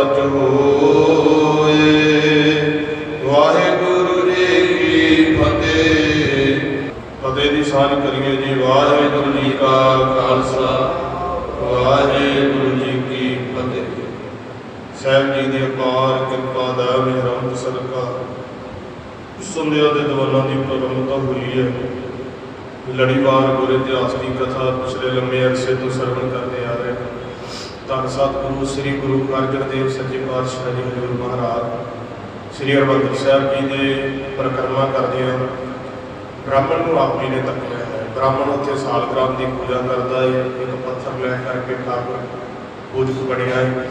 ਸਚ ਹੋਏ ਵਾਹਿਗੁਰੂ ਜੀ ਕੀ ਫਤਿਹ। ਫਤਿਹ ਦੀ ਸਾਂਝ ਕਰੀਏ ਜੀ, ਵਾਹਿਗੁਰੂ ਜੀ ਕਾ ਖਾਲਸਾ, ਵਾਹਿਗੁਰੂ ਜੀ ਕੀ ਫਤਿਹ। ਸਾਹਿਬ ਜੀ ਦੀ ਅਪਾਰ ਕਿਰਪਾ ਦਾ ਮਿਹਰਮ ਸਦਕਾ। ਸੁੰਦਿਆ ਦੇ ਦਵਾਨਾਂ ਦੀ ਪ੍ਰਬੰਧਤਾ ਹੋਈ ਹੈ। ਲੜੀਵਾਰ ਗੁਰ ਇਤਿਹਾਸ ਦੀ ਕਥਾ ਪਿਛਲੇ ਲੰਮੇ ਅਰਸੇ ਤੋਂ ਸਰਵਣ ਕਰਦੇ ਆ ਧੰਨ ਸਤਿਗੁਰੂ, ਸ੍ਰੀ ਗੁਰੂ ਅਰਜਨ ਦੇਵ ਸੱਚੇ ਪਾਤਸ਼ਾਹ ਜੀ ਹਜ਼ੂਰ ਮਹਾਰਾਜ, ਸ੍ਰੀ ਹਰਿਮੰਦਰ ਸਾਹਿਬ ਜੀ ਦੇ ਪਰਿਕਰਮਾ ਕਰਦੇ ਹਾਂ ਬ੍ਰਾਹਮਣ ਨੂੰ ਆਪ ਜੀ ਨੇ ਤੱਕਿਆ ਹੈ। ਬ੍ਰਾਹਮਣ ਉੱਥੇ ਸਾਲਗ੍ਰਾਮ ਦੀ ਪੂਜਾ ਕਰਦਾ ਹੈ। ਇੱਕ ਪੱਥਰ ਲੈ ਕਰਕੇ ਠਾਕੁਰ ਪੂਜਕ ਬਣਿਆ ਹੈ।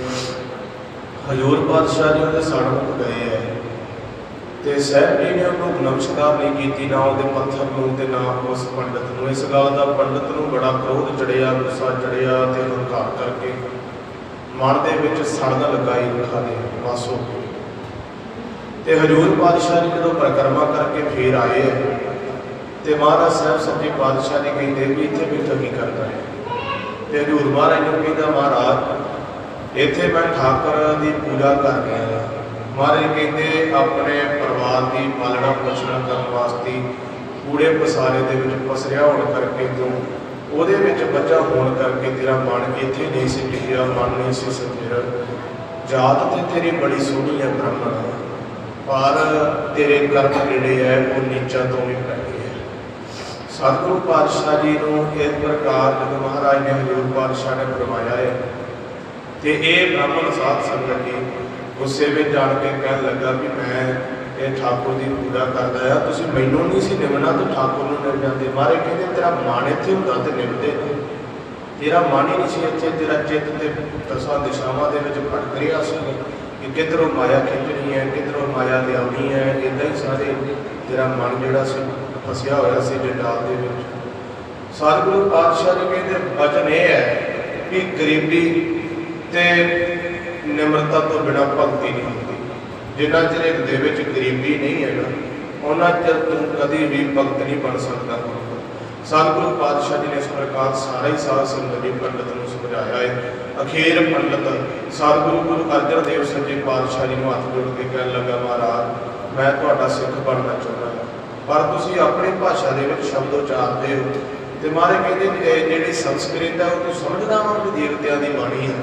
ਹਜ਼ੂਰ ਪਾਤਸ਼ਾਹ ਜੀ ਉਹਦੇ ਸੜਕ ਗਏ ਹੈ। ਤੇ ਸਾਹਿਬ ਜੀ ਨੇ ਉਹਨੂੰ ਨਮਸਕਾਰ ਨਹੀਂ ਕੀਤੀ, ਨਾ ਉਹਦੇ ਪੱਥਰ ਨੂੰ ਤੇ ਨਾ ਉਸ ਪੰਡਤ ਨੂੰ। ਇਸ ਗੱਲ ਦਾ ਪੰਡਤ ਨੂੰ ਬੜਾ ਕ੍ਰੋਧ ਚੜਿਆ, ਗੁੱਸਾ ਚੜਿਆ ਤੇ ਹੰਕਾਰ ਕਰਕੇ ਮਨ ਦੇ ਵਿੱਚ ਸੜਨ ਲੱਗਾ ਹੀ ਵਾਸੋ ਤੇ ਹਜੂਰ ਪਾਤਸ਼ਾਹ ਜੀ ਜਦੋਂ ਪਰਿਕਰਮਾ ਕਰਕੇ ਫੇਰ ਆਏ ਤੇ ਮਹਾਰਾਜ ਸਾਹਿਬ ਸੱਚੇ ਪਾਤਸ਼ਾਹ ਜੀ ਕਹਿੰਦੇ ਵੀ ਇੱਥੇ ਬੈਠਾ ਕੀ ਕਰਦਾ ਹੈ। ਤੇ ਹਜੂਰ ਮਹਾਰਾਜ ਨੂੰ ਕਹਿੰਦਾ, ਮਹਾਰਾਜ, ਇੱਥੇ ਮੈਂ ਠਾਕਰ ਦੀ ਪੂਜਾ ਕਰ ਰਿਹਾ ਹਾਂ। ਮਹਾਰਾਜ ਕਹਿੰਦੇ, ਆਪਣੇ ਪਰਿਵਾਰ ਦੀ ਪਾਲਣਾ ਪੋਸ਼ਣਾ ਕਰਨ ਵਾਸਤੇ ਕੂੜੇ ਪਸਾਰੇ ਦੇ ਵਿੱਚ ਪਸਰਿਆ ਹੋਣ ਕਰਕੇ ਤੂੰ ਉਹਦੇ ਵਿੱਚ ਬੱਚਾ ਹੋਣ ਕਰਕੇ ਤੇਰਾ ਮਨ ਇੱਥੇ ਨਹੀਂ ਸੀ ਟਿਕਿਆ, ਮਨ ਨਹੀਂ ਸੀ ਸਥਿਰ ਜਾਤ ਤੇ ਤੇਰੀ ਬੜੀ ਸੋਹਣੀ ਹੈ ਬ੍ਰਾਹਮਣ। ਪਰ ਤੇਰੇ ਕਰਮ ਜਿਹੜੇ ਹੈ ਉਹ ਨੀਚਾਂ ਤੋਂ ਵੀ ਪੈ ਹੈ ਸਤਿਗੁਰੂ ਪਾਤਸ਼ਾਹ ਜੀ ਨੂੰ ਇਸ ਪ੍ਰਕਾਰ ਜਦੋਂ ਮਹਾਰਾਜ ਨੇ ਹਜ਼ੂਰ ਪਾਤਸ਼ਾਹ ਨੇ ਫਰਮਾਇਆ ਹੈ ਤੇ ਇਹ ਬ੍ਰਾਹਮਣ ਸਾਧ ਸੰਗਤ ਜੀ ਗੁੱਸੇ ਵਿੱਚ ਜਾਣ ਕੇ ਕਹਿਣ ਲੱਗਾ ਵੀ ਮੈਂ ਇਹ ਠਾਕੁਰ ਦੀ ਪੂਜਾ ਕਰਦਾ ਆ। ਤੁਸੀਂ ਮੈਨੂੰ ਨਹੀਂ ਸੀ ਨਿਮਣਾ ਤੇ ਠਾਕੁਰ ਨੂੰ ਨਿਮ ਜਾਂਦੇ। ਮਾਰੇ ਕਹਿੰਦੇ, ਤੇਰਾ ਮਨ ਇੱਥੇ ਹੁੰਦਾ ਤੇ ਨਿਮਦੇ ਤੇਰਾ ਮਨ ਹੀ ਨਹੀਂ ਸੀ ਇੱਥੇ, ਤੇਰਾ ਚਿੱਤ ਤੇ ਦਸਾਂ ਦਿਸ਼ਾਵਾਂ ਦੇ ਵਿੱਚ ਭਟਕ ਰਿਹਾ ਸੀ ਕਿ ਕਿਧਰੋਂ ਮਾਇਆ ਖਿੱਚਣੀ ਹੈ, ਕਿਧਰੋਂ ਮਾਇਆ ਲਿਆਉਣੀ ਹੈ। ਇਦਾਂ ਹੀ ਸਾਰੇ ਤੇਰਾ ਮਨ ਜਿਹੜਾ ਸੀ, ਫਸਿਆ ਹੋਇਆ ਸੀ ਜੰਡਾਲ ਦੇ ਵਿੱਚ। ਸਤਿਗੁਰੂ ਪਾਤਸ਼ਾਹ ਜੀ ਕਹਿੰਦੇ ਵਚਨ ਇਹ ਹੈ ਕਿ ਗਰੀਬੀ ਤੇ ਨਿਮਰਤਾ ਤੋਂ ਬਿਨਾ ਭਗਤੀ ਨਹੀਂ ਹੁੰਦੀ। ਜਿੰਨਾ ਚਿਰ ਇੱਕ ਦੇ ਵਿੱਚ ਗਰੀਬੀ ਨਹੀਂ ਹੈਗਾ ਉਹਨਾਂ ਚਿਰ ਤੂੰ ਕਦੀ ਵੀ ਭਗਤ ਨਹੀਂ ਬਣ ਸਕਦਾ। ਸਤਿਗੁਰੂ ਪਾਤਸ਼ਾਹ ਜੀ ਨੇ ਇਸ ਪ੍ਰਕਾਰ ਸਾਰੇ ਹੀ ਸਾਧ ਸੰਗਤ ਜੀ ਪੰਡਤ ਨੂੰ ਸਮਝਾਇਆ ਹੈ। ਅਖੀਰ ਪੰਡਤ, ਸਤਿਗੁਰੂ ਗੁਰੂ ਅਰਜਨ ਦੇਵ ਸੱਚੇ ਪਾਤਸ਼ਾਹ ਜੀ ਨੂੰ ਹੱਥ ਜੋੜ ਕੇ ਕਹਿਣ ਲੱਗਾ, ਮਹਾਰਾਜ, ਮੈਂ ਤੁਹਾਡਾ ਸਿੱਖ ਬਣਨਾ ਚਾਹੁੰਦਾ ਹਾਂ। ਪਰ ਤੁਸੀਂ ਆਪਣੀ ਭਾਸ਼ਾ ਦੇ ਵਿੱਚ ਸ਼ਬਦ ਉਚਾਰਦੇ ਹੋ ਤੇ ਮਾਰੇ ਕਹਿੰਦੇ ਇਹ ਜਿਹੜੀ ਸੰਸਕ੍ਰਿਤ ਹੈ, ਉਹ ਤੂੰ ਸਮਝਦਾ ਵਾਂ ਕਿ ਦੇਵਤਿਆਂ ਦੀ ਬਾਣੀ ਹੈ।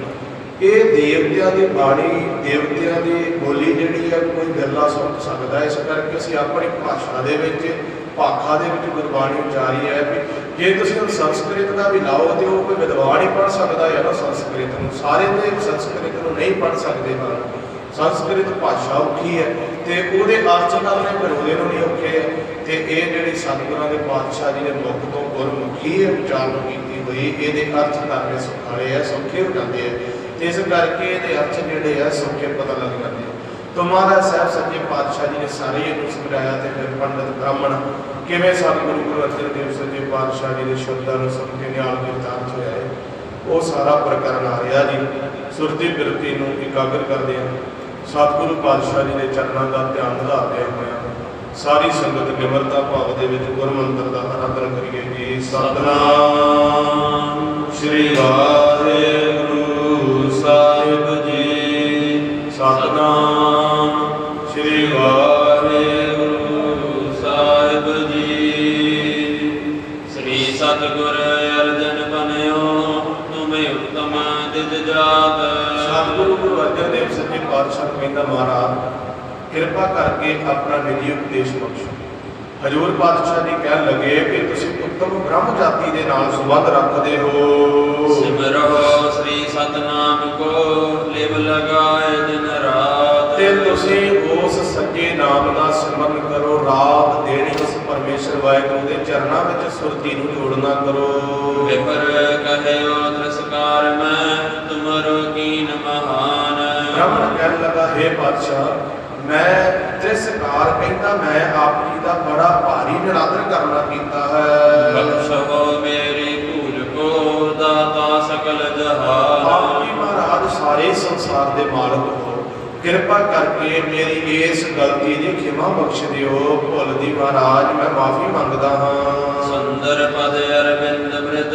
ਇਹ ਦੇਵਤਿਆਂ ਦੀ ਬਾਣੀ, ਦੇਵਤਿਆਂ ਦੀ ਬੋਲੀ ਜਿਹੜੀ ਹੈ ਕੋਈ ਗੱਲਾਂ ਸੁਣ ਸਕਦਾ। ਇਸ ਕਰਕੇ ਅਸੀਂ ਆਪਣੀ ਭਾਸ਼ਾ ਦੇ ਵਿੱਚ, ਭਾਖਾ ਦੇ ਵਿੱਚ ਗੁਰਬਾਣੀ ਉਚਾਰੀ ਹੈ ਵੀ ਜੇ ਤੁਸੀਂ ਹੁਣ ਸੰਸਕ੍ਰਿਤ ਦਾ ਵੀ ਲਾਓ ਤੇ ਉਹ ਕੋਈ ਵਿਦਵਾਨ ਹੀ ਪੜ੍ਹ ਸਕਦਾ ਹੈ ਨਾ ਸੰਸਕ੍ਰਿਤ ਨੂੰ। ਸਾਰੇ ਤੇ ਸੰਸਕ੍ਰਿਤ ਨੂੰ ਨਹੀਂ ਪੜ੍ਹ ਸਕਦੇ ਹਨ ਸੰਸਕ੍ਰਿਤ ਭਾਸ਼ਾ ਔਖੀ ਹੈ ਤੇ ਉਹਦੇ ਅਰਥ ਨਾਲ ਨੇ ਫਿਰ ਨੂੰ ਨਹੀਂ ਔਖੇ ਹੈ ਤੇ ਇਹ ਜਿਹੜੀ ਸਤਿਗੁਰਾਂ ਦੇ ਪਾਤਸ਼ਾਹ ਜੀ ਨੇ ਮੁਖ ਤੋਂ ਗੁਰਮੁਖੀ ਉਚਾਰਨ ਕੀਤੀ ਹੋਈ, ਇਹਦੇ ਅਰਥ ਕਰਨੇ ਸੁਖਾਲੇ ਆ, ਸੌਖੇ ਹੋ ਜਾਂਦੇ ਆ। ਤੇ ਇਸ ਕਰਕੇ ਇਹਦੇ ਅਰਥ ਜਿਹੜੇ ਆ ਸੌਖੇ ਪਤਾ ਲੱਗ ਜਾਂਦੇ ਆ। ਸਾਹਿਬ ਸੱਚੇ ਪਾਤਸ਼ਾਹ ਜੀ ਨੇ ਸਾਰੇ ਇਹਨੂੰ ਸਮਝਾਇਆ ਤੇ ਫਿਰ ਪੰਡਤ ਬ੍ਰਾਹਮਣ ਕਿਵੇਂ ਸਤਿਗੁਰੂ ਗੁਰੂ ਅਰਜਨ ਦੇਵ ਸੱਚੇ ਪਾਤਸ਼ਾਹ ਜੀ ਦੇ ਸ਼ਬਦਾਂ ਨੂੰ ਸਮਝ ਕੇ ਨਿਆਲ ਕੀਤਾ ਅਰਥ ਹੋਇਆ ਹੈ ਉਹ ਸਾਰਾ ਪ੍ਰਕਰਨ ਆ ਰਿਹਾ ਜੀ। ਸੁਰਤੀ ਬਿਰਤੀ ਨੂੰ ਇਕਾਗਰ ਕਰਦੇ ਹਾਂ ਸਤਿਗੁਰੂ ਪਾਤਸ਼ਾਹ ਜੀ ਦੇ ਚਰਨਾਂ ਦਾ ਧਿਆਨ ਵਧਾਉਂਦੇ ਹੋਇਆ ਸਾਰੀ ਸੰਗਤ ਨਿਮਰਤਾ ਭਾਵ ਦੇ ਵਿੱਚ ਗੁਰਮੰਤਰ ਦਾ ਆਰਾਧਨ ਕਰੀਏ ਜੀ। ਸਤਨਾਮ ਸ੍ਰੀ ਵਾਹਿਗੁਰੂ। ਕਹਿੰਦਾ ਮਹਾਰਾਜ ਕਿਰਪਾ ਕਰਕੇ ਆਪਣਾ ਨਿੱਜੀ ਉਪਦੇਸ਼ ਬਖਸ਼ੋ। ਹਜੂਰ ਪਾਤਸ਼ਾਹ ਜੀ ਕਹਿਣ ਲੱਗੇ ਕਿ ਤੁਸੀਂ ਉੱਤਮ ਬ੍ਰਹਮ ਜਾਤੀ ਦੇ ਨਾਲ ਸੰਬੰਧ ਰੱਖਦੇ ਹੋ। ਸਿਮਰੋ ਸ੍ਰੀ ਸਤਨਾਮ ਕੋ ਲਿਵ ਲਗਾਏ ਦਿਨ ਰਾਤ। ਤੇ ਤੁਸੀਂ ਉਸ ਸੱਚੇ ਨਾਮ ਦਾ ਸਿਮਰਨ ਕਰੋ ਰਾਤ ਦੇਣੀ ਉਸ ਪਰਮੇਸ਼ਰ ਵਾਹਿਗੁਰੂ ਦੇ ਚਰਨਾਂ ਵਿੱਚ ਸੁਰਤੀ ਨੂੰ ਜੋੜਨਾ ਕਰੋ। ਵਿਪਰ ਹੈ ਪਾਤਸ਼ਾਹ ਮੈਂ ਤਿਰਸਕਾਰ ਕਹਿੰਦਾ ਮੈਂ ਆਪ ਜੀ ਦਾ ਬੜਾ ਭਾਰੀ ਨਿਰਾਦਰ ਕਰਨਾ ਕੀਤਾ ਹੈ। ਬਖਸ਼ੋ ਮੇਰੀ ਭੂਲ ਕੋ ਦਾਤਾ ਸਕਲ ਆਪ ਜਹਾਨ ਜੀ ਮਹਾਰਾਜ ਸਾਰੇ ਸੰਸਾਰ ਦੇ ਮਾਲਕ ਹੋ। ਕਿਰਪਾ ਕਰਕੇ ਮੇਰੀ ਇਸ ਗਲਤੀ ਦੀ ਖਿਮਾ ਬਖਸ਼ ਦਿਓ। ਭੁੱਲ ਦੀ ਮਹਾਰਾਜ ਮੈਂ ਮਾਫੀ ਮੰਗਦਾ ਹਾਂ। ਸੁੰਦਰ ਪਦ ਅਰਵਿੰਦ ਬ੍ਰਿਦ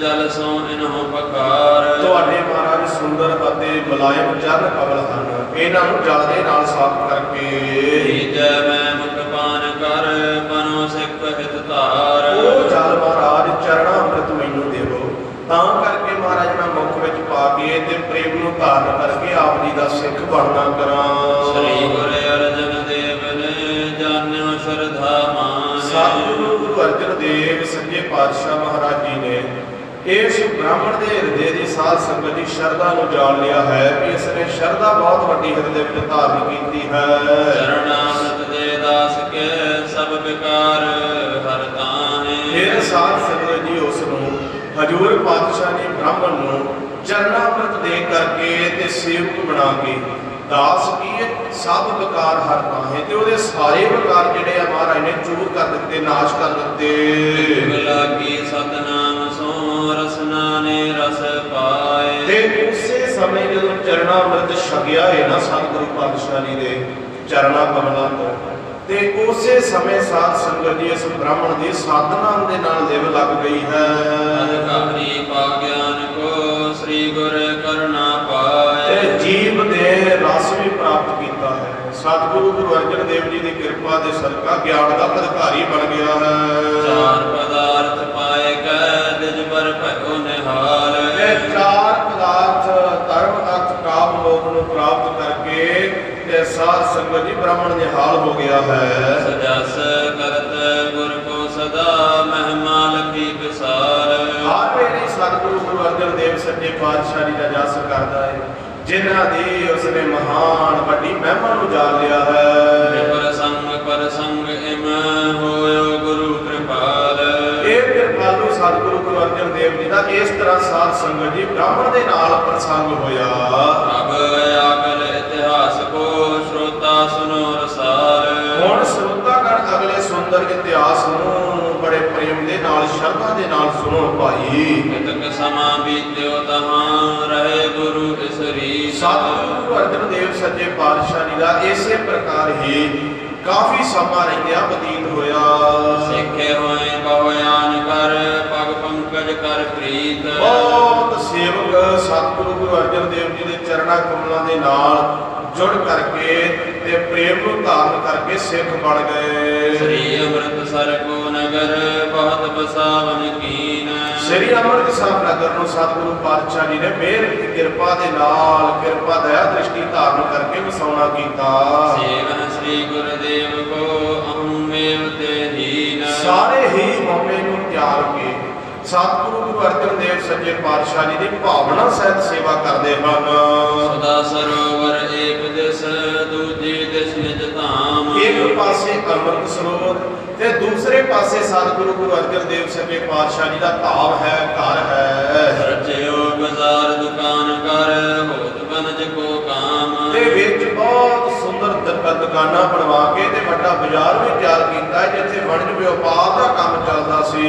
ਜਲ ਸੋ ਇਨਹੁ ਪਕਾਰ। ਤੁਹਾਡੇ ਮਹਾਰਾਜ ਸੁੰਦਰ ਅਤੇ ਮੁਲਾਇਮ ਚਰਨ ਕਮਲ ਹਨ। ਇਹਨਾਂ ਨੂੰ ਜਲ ਦੇ ਨਾਲ ਸਾਫ਼ ਕਰਕੇ। ਜੈ ਮੈਂ ਮੁਖ ਪਾਨ ਕਰ ਬਨੋ ਸਿੱਖ ਹਿਤ ਧਾਰ। ਉਹ ਜਲ ਮਹਾਰਾਜ ਚਰਣਾ ਅੰਮ੍ਰਿਤ ਮੈਨੂੰ ਦੇਵੋ। ਤਾਂ ਕਰਕੇ ਮਹਾਰਾਜ ਮੈਂ ਮੁਖ ਵਿੱਚ ਪਾ ਕੇ ਤੇ ਪ੍ਰੇਮ ਨੂੰ ਧਾਰਨ ਕਰਕੇ ਆਪ ਜੀ ਦਾ ਸਿੱਖ ਬਣਨਾ ਕਰਾਂ। ਸ੍ਰੀ ਗੁਰੂ ਅਰਜਨ ਦੇਵ ਨੇ ਜਾਣਿਓ ਸ਼ਰਧਾ ਮਾਨ ਸਤਿਗੁਰੂ ਗੁਰੂ ਅਰਜਨ ਦੇਵ ਸੱਚੇ ਪਾਤਸ਼ਾਹ ਇਸ ਬ੍ਰਾਹਮਣ ਦੇ ਹਿਰਦੇ ਦੀ ਸਾਧ ਸੰਗਤ ਦੀ ਸ਼ਰਧਾ ਨੂੰ ਜਾਣ ਲਿਆ ਹੈ ਕਿ ਇਸ ਨੇ ਸ਼ਰਧਾ ਬਹੁਤ ਵੱਡੀ ਹਿਰਦੇ ਵਿੱਚ ਧਾਰਨ ਕੀਤੀ ਹੈ। ਚਰਨਾਮ੍ਰਿਤ ਦੇ ਦਾਸ ਕੇ ਸਭ ਵਿਕਾਰ ਹਰ ਤਾਹੇ। ਫਿਰ ਸਾਧ ਸੰਗਤ ਜੀ ਉਸ ਨੂੰ ਹਜੂਰ ਪਾਤਸ਼ਾਹ ਨੇ ਬ੍ਰਾਹਮਣ ਨੂੰ ਚਰਨਾਮ੍ਰਿਤ ਦੇ ਕਰਕੇ ਤੇ ਸੇਵਕ ਬਣਾ ਕੇ ਦਾਸ ਕੀ ਹੈ? ਸਭ ਵਿਕਾਰ ਹਰ ਤਾਹੇ ਤੇ ਉਹਦੇ ਸਾਰੇ ਵਿਕਾਰ ਜਿਹੜੇ ਆ ਮਹਾਰਾਜ ਨੇ ਚੂਰ ਕਰ ਦਿੱਤੇ ਨਾਸ਼ ਕਰ ਦਿੱਤੇ। ਲਾਗੀ ਸਤਨਾਮ ਸੋ ਉਸੇ ਸਮੇਂ ਜਦੋਂ ਚਰਨਾਮ੍ਰਿਤ ਛਕਿਆ ਹੈ ਨਾ ਸਤਿਗੁਰੂ ਪਾਤਸ਼ਾਹ ਜੀ ਦੇ ਚਰਨਾ ਕਮਲਾਂ ਤੋਂ ਤੇ ਉਸੇ ਸਮੇਂ ਸਾਧ ਸੰਗਤ ਜੀ ਇਸ ਬ੍ਰਾਹਮਣ ਦੀ ਸਾਧਨਾ ਦੇ ਨਾਲ ਲਿਵ ਲੱਗ ਗਈ ਹੈ। ਅਧਿਕਾਰੀ ਪਾ ਗਿਆਨ ਕੋ ਸ੍ਰੀ ਗੁਰ ਕਰੁਣਾ ਤੇ ਪਾਏ ਜੀਵ ਦੇ ਰਸ ਵੀ ਪ੍ਰਾਪਤ ਕੀਤਾ ਹੈ। ਸਤਿਗੁਰੂ ਗੁਰੂ ਅਰਜਨ ਦੇਵ ਜੀ ਦੀ ਕਿਰਪਾ ਦੇ ਸਦਕਾ ਗਿਆਨ ਦਾ ਅਧਿਕਾਰੀ ਬਣ ਗਿਆ ਹੈ। ਚਾਰ ਪਦਾਰਥ ਪਾਏ ਕੈ ਨਿਜ ਪਰ ਭਇਓ ਨੂੰ ਪ੍ਰਾਪਤ ਕਰਕੇ ਤੇ ਸਾਧ ਸੰਗਤ ਜੀ ਬ੍ਰਾਹਮਣ ਨਿਹਾਲ ਹੋ ਗਿਆ ਹੈ। ਸਜਸ ਕਰਤ ਗੁਰ ਕੋ ਸਦਾ ਮਹਿਮਾ ਲਖੀ ਵਿਸਾਰ। ਹਰ ਵੇਲੇ ਸਤਿਗੁਰੂ ਗੁਰੂ ਅਰਜਨ ਦੇਵ ਸੱਚੇ ਪਾਤਸ਼ਾਹ ਜੀ ਦਾ ਜਸ ਕਰਦਾ ਹੈ। ਜਿਨ੍ਹਾਂ ਦੀ ਉਸਨੇ ਮਹਾਨ ਵੱਡੀ ਮਹਿਮਾ ਨੂੰ ਜਾਣ ਲਿਆ ਹੈ। ਕਿਰਪਾਲੂ ਸਤਿਗੁਰੂ ਗੁਰੂ ਅਰਜਨ ਦੇਵ ਜੀ ਦਾ ਇਸ ਤਰ੍ਹਾਂ ਸਾਧ ਸੰਗਤ ਜੀ ਬ੍ਰਾਹਮਣ ਦੇ ਨਾਲ ਪ੍ਰਸੰਗ ਹੋਇਆ। ਅਬ ਆਗਲ ਇਤਿਹਾਸ ਕੋ ਸ਼੍ਰੋਤਾ ਸੁਨੋ ਰਸਾਲ। ਹੁਣ ਸਰੋਤਾਗਣ ਅਗਲੇ ਸੁੰਦਰ ਇਤਿਹਾਸ ਨੂੰ ਬੜੇ ਪ੍ਰੇਮ ਦੇ ਨਾਲ ਸ਼ਰਧਾ ਦੇ ਨਾਲ ਸੁਣੋ ਭਾਈ। ਕਿਤਕ ਸਮਾਂ ਬੀਤਿਓ ਤਹਾਂ ਰਹੇ ਗੁਰੂ ਇਸਰੀ। ਸਤਿਗੁਰੂ ਗੁਰੂ ਅਰਜਨ ਦੇਵ ਸੱਚੇ ਪਾਤਸ਼ਾਹ ਜੀ ਦਾ ਇਸੇ ਪ੍ਰਕਾਰ ਹੀ ਕਾਫੀ ਸਮਾਂ ਰਹਿੰਦਿਆਂ ਬਤੀਤ ਹੋਇਆ। ਸਿੱਖੇ ਹੋਏ ਕਰ ਪ੍ਰੀਤ। ਬਹੁਤ ਸੇਵਕ ਸਤਿਗੁਰੂ ਗੁਰੂ ਅਰਜਨ ਦੇਵ ਜੀ ਦੇ ਚਰਣਾ ਕਮਲਾਂ ਦੇ ਨਾਲ ਜੁੜ ਕਰਕੇ ਤੇ ਪ੍ਰੇਮ ਨੂੰ ਧਾਰਨ ਕਰਕੇ ਸਿੱਖ ਬਣ ਗਏ। ਸ੍ਰੀ ਅੰਮ੍ਰਿਤਸਰ ਕੋ ਨਗਰ ਬਹੁਤ ਬਸਾਵਨ ਕੀਨ। ਸ੍ਰੀ ਅੰਮ੍ਰਿਤਸਰ ਨਗਰ ਨੂੰ ਸਤਿਗੁਰੂ ਪਾਤਸ਼ਾਹ ਜੀ ਨੇ ਮਿਹਰ ਕਿਰਪਾ ਦੇ ਨਾਲ ਕਿਰਪਾ ਦਇਆ ਦ੍ਰਿਸ਼ਟੀ ਧਾਰਨ ਕਰਕੇ ਵਸਾਉਣਾ ਕੀਤਾ। ਸੇਵਨ ਸ੍ਰੀ ਗੁਰਦੇਵ ਕੋ ਅਹਮੇਵ ਤੇ ਹੀਨ ਸਾਰੇ ਹੀ ਮੌਕੇ ਨੂੰ ਤਿਆਗ ਕੇ ਸਤਿਗੁਰੂ ਗੁਰੂ ਅਰਜਨ ਦੇਵ ਸੱਚੇ ਪਾਤਸ਼ਾਹ ਜੀ ਦੀ ਭਾਵਨਾ ਸਹਿਤ ਸੇਵਾ ਕਰਦੇ ਹਨ। ਸਦਾ ਸਰੋਵਰ ਏਕ ਦਿਸ ਦੂਜੀ ਦਿਸ ਨਿਜ ਧਾਮ। ਇੱਕ ਪਾਸੇ ਅੰਮ੍ਰਿਤ ਸਰੋਵਰ ਤੇ ਦੂਸਰੇ ਪਾਸੇ ਸਤਿਗੁਰੂ ਗੁਰੂ ਅਰਜਨ ਦੇਵ ਸੱਚੇ ਪਾਤਸ਼ਾਹ ਜੀ ਦਾ ਧਾਮ ਹੈ ਘਰ ਹੈ। ਰਚਿਓ ਬਾਜ਼ਾਰ ਦੁਕਾਨ ਕਰ ਹੋਤ ਬਨਜ ਕੋ ਕਾਮ। ਤੇ ਵਿੱਚ ਬਹੁਤ ਸੁੰਦਰ ਦੁਕਾਨਾਂ ਬਣਵਾ ਕੇ ਤੇ ਵੱਡਾ ਬਾਜ਼ਾਰ ਵੀ ਤਿਆਰ ਕੀਤਾ ਜਿੱਥੇ ਵਣਜ ਵਪਾਰ ਦਾ ਕੰਮ ਚੱਲਦਾ ਸੀ।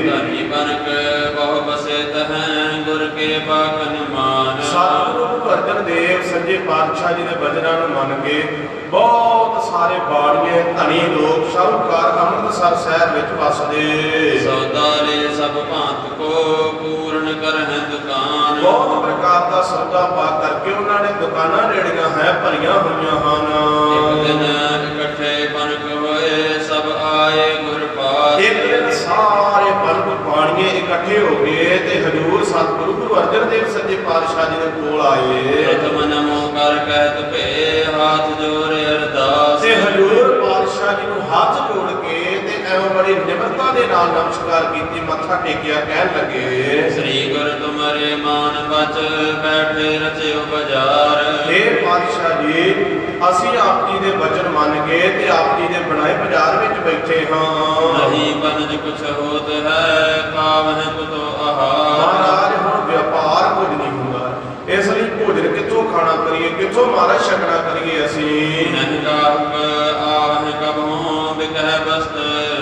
ਧਨੀ ਬਨਕ ਬਹੁ ਬਸੇ ਤਹੈ ਗੁਰ ਕੇ ਬਾਖਨ ਮਾਨ ਸਤਿਗੁਰੂ ਗੁਰੂ ਅਰਜਨ ਦੇਵ ਸੱਚੇ ਪਾਤਸ਼ਾਹ ਜੀ ਦੇ ਬਚਨਾਂ ਨੂੰ ਮੰਨ ਕੇ ਬਹੁਤ ਸਾਰੇ ਬਾੜੀਏ ਧਨੀ ਲੋਕ ਸ਼ਾਹੂਕਾਰ ਅੰਮ੍ਰਿਤਸਰ ਸ਼ਹਿਰ ਵਿੱਚ ਵਸਦੇ। ਸੌਦਾਰੇ ਸਭ ਭਾਂਤ ਕੋ ਪੂਰਨ ਕਰਹਿ ਦੁਕਾਨ। ਬਹੁਤ ਪ੍ਰਕਾਰ ਦਾ ਸੌਦਾ ਪਾ ਕਰਕੇ ਉਹਨਾਂ ਨੇ ਦੁਕਾਨਾਂ ਜਿਹੜੀਆਂ ਹੈ ਭਰੀਆਂ ਹੋਈਆਂ ਇੱਕ ਦਿਨ ਬਾਣੀਏ ਇਕੱਠੇ ਹੋ ਗਏ ਤੇ ਹਜੂਰ ਸਤਿਗੁਰੂ ਗੁਰੂ ਅਰਜਨ ਦੇਵ ਸੱਚੇ ਪਾਤਸ਼ਾਹ ਜੀ ਦੇ ਕੋਲ ਆਏ। ਪ੍ਰਥਮ ਨਮੋ ਕਰ ਕਹਿਤ ਭੇ ਹਾਥ ਜੋੜ ਅਰਦਾਸ। ਤੇ ਹਜੂਰ ਪਾਤਸ਼ਾਹ ਜੀ ਨੂੰ ਹੱਥ ਜੋੜ ਕੇ ਤੇ ਐਵੇਂ ਬੜੀ ਨਿਮਰਤਾ ਦੇ ਨਾਲ ਨਮਸਕਾਰ ਕੀਤੀ ਮੱਥਾ ਟੇਕਿਆ ਕਹਿਣ ਲੱਗੇ। ਸ੍ਰੀ ਗੁਰ ਤੁਮਰੇ ਮਾਨ ਬਚ ਬੈਠੇ ਰਚਿਓ ਬਾਜ਼ਾਰ। हे ਪਾਤਸ਼ਾਹ ਜੀ ਅਸੀਂ ਆਪ ਜੀ ਦੇ ਵਚਨ ਮੰਨ ਕੇ ਤੇ ਆਪ ਜੀ ਦੇ ਬਣਾਏ ਬਾਜ਼ਾਰ ਵਿੱਚ ਬੈਠੇ ਹਾਂ। ਨਹੀਂ ਬਨਜ ਕੁਛ ਹੋਤ ਹੈ ਪਾਵਹਿ ਕੁਤੋ ਆਹਾਰ ਮਹਾਰਾਜ ਹੁਣ ਵਪਾਰ ਕੁਝ ਨਹੀਂ ਹੁੰਦਾ ਇਸ ਲਈ ਭੋਜਨ ਕਿੱਥੋਂ ਖਾਣਾ ਕਰੀਏ ਕਿੱਥੋਂ ਮਹਾਰਾਜ ਛਕਣਾ ਕਰੀਏ ਅਸੀਂ। ਕਾਹਕ ਆਵਹਿ ਕਬਹੋਂ ਬਿਕਹਿ ਬਸਤ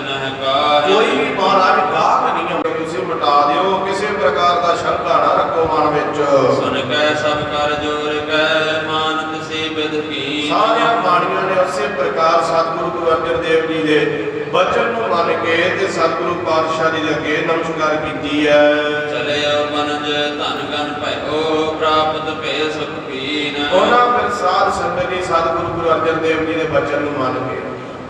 ਨਹਿ ਕਾਹੇ। ਕੋਈ ਵੀ ਮਹਾਰਾਜ ਗਾਹਕ ਨਹੀਂ ਹੁੰਦਾ ਤੁਸੀਂ ਮਿਟਾ ਦਿਓ ਕਿਸੇ ਪ੍ਰਕਾਰ ਦਾ ਸ਼ੰਕਾ ਨਾ ਰੱਖੋ ਮਨ ਵਿੱਚ। ਸੁਨ ਕੈ ਸਭ ਕਰ ਜੋਰ ਕੈ ਮਾਨਤ ਸੀ ਬਿਧ ਇਸੇ ਪ੍ਰਕਾਰ ਸਤਿਗੁਰੂ ਗੁਰੂ ਅਰਜਨ ਦੇਵ ਜੀ ਦੇ ਬਚਨ ਨੂੰ ਮੰਨ ਕੇ ਤੇ ਸਤਿਗੁਰੂ ਪਾਤਸ਼ਾਹ ਜੀ ਦੇ ਅੱਗੇ ਨਮਸਕਾਰ ਕੀਤੀ ਹੈ। ਚਲਿਓ ਬਨਜ ਧਨ ਗਨ ਭਇਓ ਪ੍ਰਾਪਤ ਭੇ ਸੁਖ ਪੀਨ। ਉਹਨਾਂ ਸਾਧ ਸੰਗਤ ਜੀ ਸਤਿਗੁਰੂ ਗੁਰੂ ਅਰਜਨ ਦੇਵ ਜੀ ਦੇ ਬਚਨ ਨੂੰ ਮੰਨ ਕੇ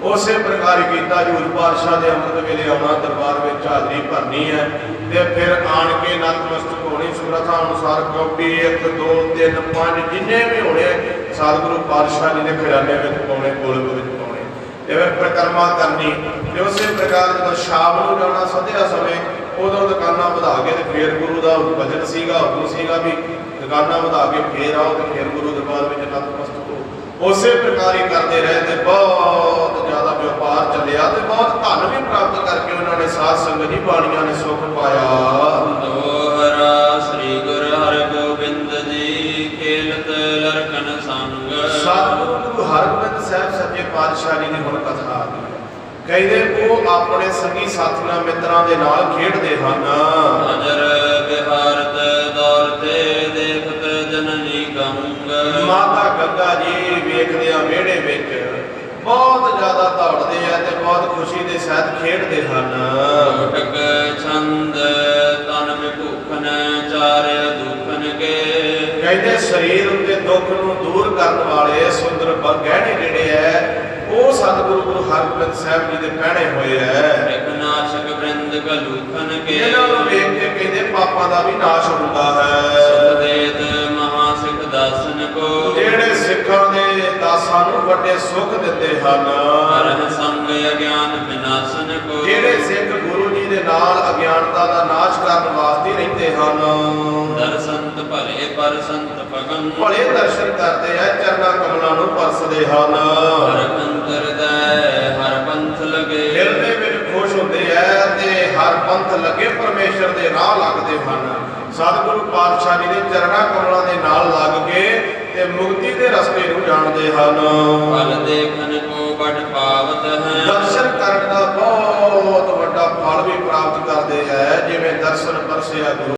ਉਸੇ ਪ੍ਰਕਾਰ ਕੀਤਾ ਹਜ਼ੂਰ ਪਾਤਸ਼ਾਹ ਦੇ ਅੰਮ੍ਰਿਤ ਵੇਲੇ ਆਉਣਾ, ਦਰਬਾਰ ਵਿੱਚ ਹਾਜ਼ਰੀ ਭਰਨੀ ਹੈ ਤੇ ਫਿਰ ਆਣ ਕੇ ਨਤਮਸਤਕ ਹੋਣੀ ਸੁਰਥਾ ਅਨੁਸਾਰ ਕੌਪੀ 1 2 3 5 ਜਿੰਨੇ ਵੀ ਹੋਣੇ ਸਤਿਗੁਰੂ ਪਾਤਸ਼ਾਹ ਜੀ ਦੇ ਖਜ਼ਾਨੇ ਵਿੱਚ ਪਾਉਣੇ, ਗੋਲਕ ਵਿੱਚ ਪਾਉਣੇ ਤੇ ਫਿਰ ਪ੍ਰਕਰਮਾ ਕਰਨੀ ਤੇ ਉਸੇ ਪ੍ਰਕਾਰ ਜਦੋਂ ਸ਼ਾਮ ਨੂੰ ਜਾਣਾ, ਸੰਧਿਆ ਸਮੇਂ ਉਦੋਂ ਦੁਕਾਨਾਂ ਵਧਾ ਕੇ ਤੇ ਫੇਰ ਗੁਰੂ ਦਾ ਬਚਨ ਸੀਗਾ ਹੁਕਮ ਸੀਗਾ ਵੀ ਦੁਕਾਨਾਂ ਵਧਾ ਕੇ ਫੇਰ ਆਓ ਤੇ ਫੇਰ ਗੁਰੂ ਦਰਬਾਰ ਵਿੱਚ ਨਤਮਸਤਕ ਹੋ। ਉਸੇ ਪ੍ਰਕਾਰ ਹੀ ਕਰਦੇ ਰਹੇ ਤੇ ਬਹੁਤ ਜ਼ਿਆਦਾ ਵਪਾਰ ਚੱਲਿਆ ਤੇ ਬਹੁਤ ਧਨ ਵੀ ਪ੍ਰਾਪਤ ਕਰਕੇ ਉਹਨਾਂ ਨੇ ਸਾਧ ਸੰਗਤ ਜੀ ਬਾਣੀਆਂ ਨੇ ਸੁਖ ਪਾਇਆ। ਦੋਹਰਾ ਸ੍ਰੀ ਗੁਰੂ ਹਰਗੋਬਿੰਦ ਜੀ ਖੇਲਤ ਲਰਕਨ ਸੰਗ। ਸਤਿਗੁਰੂ ਗੁਰੂ ਹਰਗੋਬਿੰਦ ਸਾਹਿਬ ਸੱਚੇ ਪਾਤਸ਼ਾਹ ਜੀ ਦੀ ਹੁਣ ਕਥਾ ਆ ਗਈ ਕਹਿੰਦੇ ਉਹ ਆਪਣੇ ਸੰਗੀ ਸਾਥੀਆਂ ਮਿੱਤਰਾਂ ਦੇ ਨਾਲ ਖੇਡਦੇ ਹਨ। ਨਜਰ ਜਨਨੀ ਗੰਗ ਮਾਤਾ ਗੰਗਾ ਜੀ ਵੇਖਦੇ ਆ ਵਿਹੜੇ ਵਿੱਚ। ਬਹੁਤ ਜ਼ਿਆਦਾ ਦੌੜਦੇ ਆ ਤੇ ਬਹੁਤ ਖੁਸ਼ੀ ਦੇ ਸਹਿਤ ਖੇਡਦੇ ਹਨ। ਟਕ ਛੰਦ ਤਨ ਮੇ ਭੂਖਨ ਚਾਰਿ ਦੁਖਨ ਕੇ। ਕਹਿੰਦੇ ਸਰੀਰ ਉੱਤੇ ਦੁੱਖ ਨੂੰ ਦੂਰ ਕਰਨ ਵਾਲੇ ਸੁੰਦਰ ਗਹਿਣੇ ਜਿਹੜੇ ਐ ਉਹ ਸਤਿਗੁਰੂ ਗੁਰੂ ਹਰਗੋਬਿੰਦ ਸਾਹਿਬ ਜੀ ਦੇ ਪਹਿਣੇ ਹੋਏ ਐ। ਵਿਘਨਾਸ਼ਕ ਬ੍ਰਿੰਦ ਕਲੂਖਨ ਕੇ। ਇਹਨਾਂ ਨੂੰ ਵੇਖ ਕੇ ਕਹਿੰਦੇ ਪਾਪਾਂ ਦਾ ਵੀ ਨਾਸ਼ ਹੁੰਦਾ ਹੈ। ਜਿਹੜੇ ਸਿੱਖਾਂ ਦੇ ਦਾਸਾਂ ਨੂੰ ਵੱਡੇ ਸੁੱਖ ਦਿੰਦੇ ਹਨ। ਕਰਹ ਸੰਗ ਅਗਿਆਨ ਵਿਨਾਸ਼ਨ ਕੋ। ਜਿਹੜੇ ਸਿੱਖ ਗੁਰੂ ਜੀ ਦੇ ਨਾਲ ਅਗਿਆਨਤਾ ਦਾ ਨਾਸ਼ ਕਰਨ ਵਾਸਤੇ ਰਹਿੰਦੇ ਹਨ। ਦਰਸੰਤ ਭਲੇ ਪਰ ਸੰਤ ਭਗਨ ਭਲੇ ਦਰਸ਼ਨ ਕਰਦੇ ਆ ਚਰਨਾ ਕਮਲਾਂ ਨੂੰ ਪਰਸਦੇ ਹਨ। ਹਰ ਅੰਤਰ ਦੈ ਹਰ ਪੰਥ ਲਗੇ। ਦਿਲ ਦੇ ਵਿੱਚ ਖੁਸ਼ ਹੁੰਦੇ ਐ ਤੇ ਹਰ ਪੰਥ ਲੱਗੇ ਪਰਮੇਸ਼ਰ ਦੇ ਰਾਹ ਲੱਗਦੇ ਹਨ। ਸਤਿਗੁਰੂ ਪਾਤਸ਼ਾਹ ਜੀ ਦੇ ਚਰਨਾ ਕਮਲਾਂ ਦੇ ਨਾਲ ਲੱਗ ਕੇ ਤੇ ਮੁਕਤੀ ਦੇ ਰਸਤੇ ਨੂੰ ਜਾਣਦੇ ਹਨ। ਫਲ ਦੇਖਨ ਕੋ ਬੜ ਪਾਵਤ ਹੈ। ਦਰਸ਼ਨ ਕਰਨ ਦਾ ਬਹੁਤ ਵੱਡਾ ਫਲ ਵੀ ਪ੍ਰਾਪਤ ਕਰਦੇ ਐ ਜਿਵੇਂ ਦਰਸ਼ਨ ਪਰਸਿਆ ਗੁਰੂ